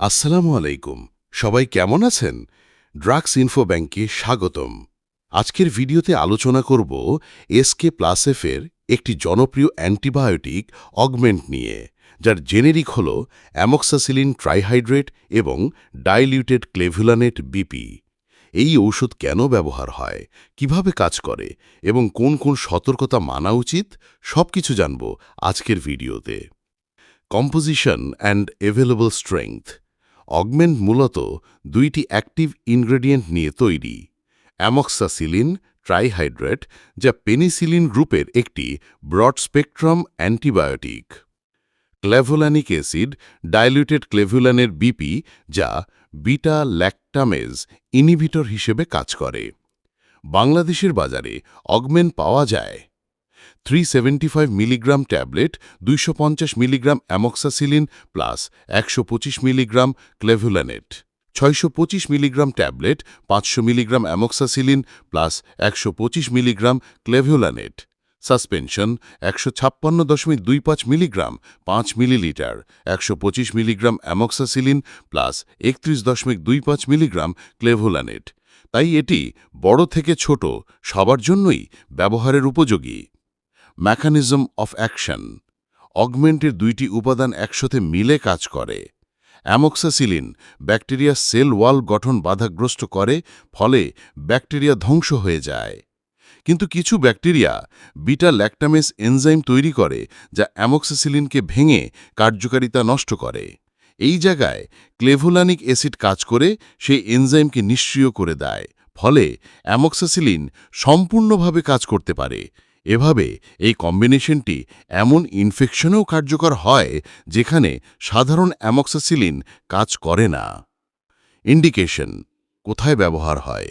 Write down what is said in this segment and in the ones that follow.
আসসালামু আলাইকুম। সবাই কেমন আছেন? ড্রাগস ইনফো ব্যাংকে স্বাগতম। আজকের ভিডিওতে আলোচনা করব এসকে প্লাসেফের একটি জনপ্রিয় অ্যান্টিবায়োটিক অগমেন্ট নিয়ে, যার জেনেরিক হল অ্যামক্সাসিলিন ট্রাইহাইড্রেট এবং ডাইলিউটেড ক্লেভুলানেট বিপি। এই ঔষধ কেন ব্যবহার হয়, কীভাবে কাজ করে এবং কোন কোন সতর্কতা মানা উচিত, সবকিছু জানব আজকের ভিডিওতে। Composition and available strength. Augment মূলত দুইটি অ্যাক্টিভ ইনগ্রেডিয়েন্ট নিয়ে তৈরি, অ্যামক্সাসিলিন ট্রাইহাইড্রেট, যা পেনিসিলিন গ্রুপের একটি broad spectrum antibiotic, clavulanic acid diluted ক্লেভুলানের BP, যা বিটা ল্যাকটামেজ ইনিভিটর হিসেবে কাজ করে। বাংলাদেশের বাজারে অগমেন্ট পাওয়া যায় থ্রি মিলিগ্রাম ট্যাবলেট দুইশো পঞ্চাশ মিলিগ্রাম অ্যামক্সাসিলিন প্লাস একশো পঁচিশ মিলিগ্রাম ক্লেভুলানেট ছয়শো পঁচিশ মিলিগ্রাম ট্যাবলেট পাঁচশো মিলিগ্রাম অ্যামক্সাসিলিন প্লাস একশো পঁচিশ মিলিগ্রাম ক্লেভুলানেট সাসপেনশন একশো ছাপ্পান্ন দশমিক দুই পাঁচ মিলিগ্রাম পাঁচ মিলিলিটার একশো পঁচিশ মিলিগ্রাম অ্যামক্সাসিলিন প্লাস একত্রিশ দশমিক দুই পাঁচ মিলিগ্রাম ক্লেভুলানেট তাই এটি বড় থেকে ছোট, সবার জন্যই ব্যবহারের উপযোগী। ম্যাকানিজম অফ অ্যাকশন অগমেন্টের দুইটি উপাদান একসাথে মিলে কাজ করে। অ্যামোক্সাসিলিন ব্যাকটেরিয়া সেল ওয়াল গঠন বাধাগ্রস্ত করে, ফলে ব্যাকটেরিয়া ধ্বংস হয়ে যায়। কিন্তু কিছু ব্যাকটেরিয়া বিটা ল্যাকটামেস এনজাইম তৈরি করে, যা অ্যামক্সাসিলিনকে ভেঙে কার্যকারিতা নষ্ট করে। এই জায়গায় ক্লেভোলানিক অ্যাসিড কাজ করে, সেই এনজাইমকে নিষ্ক্রিয় করে দেয়। ফলে অ্যামোক্সাসিলিন সম্পূর্ণভাবে কাজ করতে পারে। এভাবে এই কম্বিনেশনটি এমন ইনফেকশনেও কার্যকর হয় যেখানে সাধারণ অ্যামক্সাসিলিন কাজ করে না। ইন্ডিকেশন, কোথায় ব্যবহার হয়?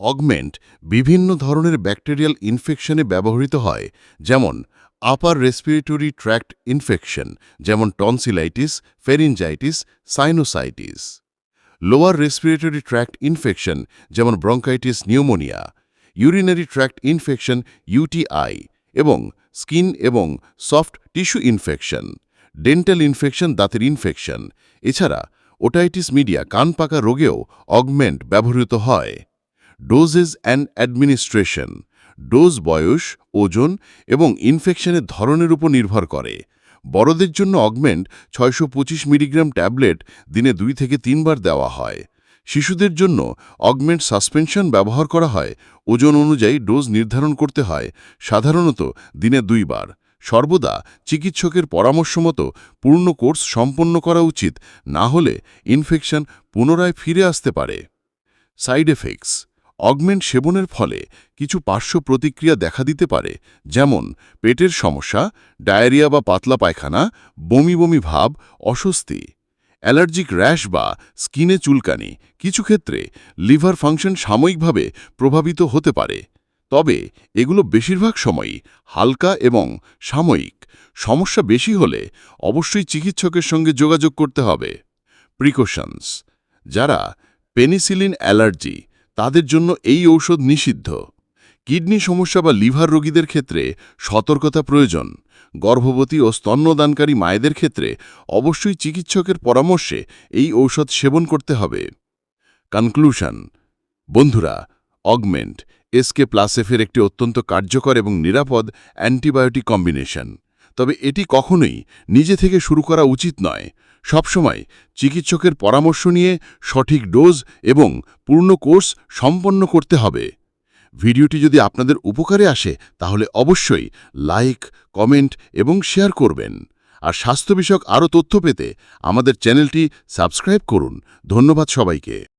অগমেন্ট বিভিন্ন ধরনের ব্যাকটেরিয়াল ইনফেকশনে ব্যবহৃত হয়, যেমন আপার রেসপিরেটরি ট্র্যাক্ট ইনফেকশন, যেমন tonsillitis, pharyngitis, sinusitis. Lower respiratory tract infection, যেমন bronchitis pneumonia. Urinary tract infection UTI এবং স্কিন এবং soft tissue infection dental infection দাঁতের ইনফেকশন এছাড়া ওটাইটিস মিডিয়া কান পাকা রোগেও অগমেন্ট ব্যবহৃত হয়। ডোজেস অ্যান্ড অ্যাডমিনিস্ট্রেশন ডোজ বয়স, ওজন এবং ইনফেকশনের ধরনের উপর নির্ভর করে। বড়দের জন্য অগমেন্ট ছয়শো মিলিগ্রাম ট্যাবলেট দিনে দুই থেকে তিনবার দেওয়া হয়। শিশুদের জন্য অগমেন্ট সাসপেনশন ব্যবহার করা হয়। ওজন অনুযায়ী ডোজ নির্ধারণ করতে হয়। সাধারণত দিনে দুইবার। সর্বদা চিকিৎসকের পরামর্শ মতো পূর্ণ কোর্স সম্পন্ন করা উচিত। না হলে ইনফেকশন পুনরায় ফিরে আসতে পারে। সাইড এফেক্টস অগমেন্ট সেবনের ফলে কিছু পার্শ্ব প্রতিক্রিয়া দেখা দিতে পারে। যেমন পেটের সমস্যা, ডায়রিয়া বা পাতলা পায়খানা, বমি বমি ভাব, অস্বস্তি। অ্যালার্জিক র্যাশ বা স্কিনে চুলকানি। কিছু ক্ষেত্রে লিভার ফাংশন সাময়িকভাবে প্রভাবিত হতে পারে। তবে এগুলো বেশিরভাগ সময়ই হালকা এবং সাময়িক। সমস্যা বেশি হলে অবশ্যই চিকিৎসকের সঙ্গে যোগাযোগ করতে হবে। প্রিকশনস যারা পেনিসিলিন অ্যালার্জি, তাদের জন্য এই ঔষধ নিষিদ্ধ। কিডনি সমস্যা বা লিভার রোগীদের ক্ষেত্রে সতর্কতা প্রয়োজন। গর্ভবতী ও স্তন্যদানকারী মায়েদের ক্ষেত্রে অবশ্যই চিকিৎসকের পরামর্শে এই ঔষধ সেবন করতে হবে। কনক্লুশন। বন্ধুরা, অগমেন্ট এসকে প্লাসেফের একটি অত্যন্ত কার্যকর এবং নিরাপদ অ্যান্টিবায়োটিক কম্বিনেশন। তবে এটি কখনোই নিজে থেকে শুরু করা উচিত নয়। সবসময় চিকিৎসকের পরামর্শ নিয়ে সঠিক ডোজ এবং পূর্ণ কোর্স সম্পন্ন করতে হবে। ভিডিওটি যদি আপনাদের উপকারে আসে, তাহলে অবশ্যই লাইক, কমেন্ট এবং শেয়ার করবেন। আর স্বাস্থ্য বিষয়ক আরও তথ্য পেতে আমাদের চ্যানেলটি সাবস্ক্রাইব করুন। ধন্যবাদ সবাইকে।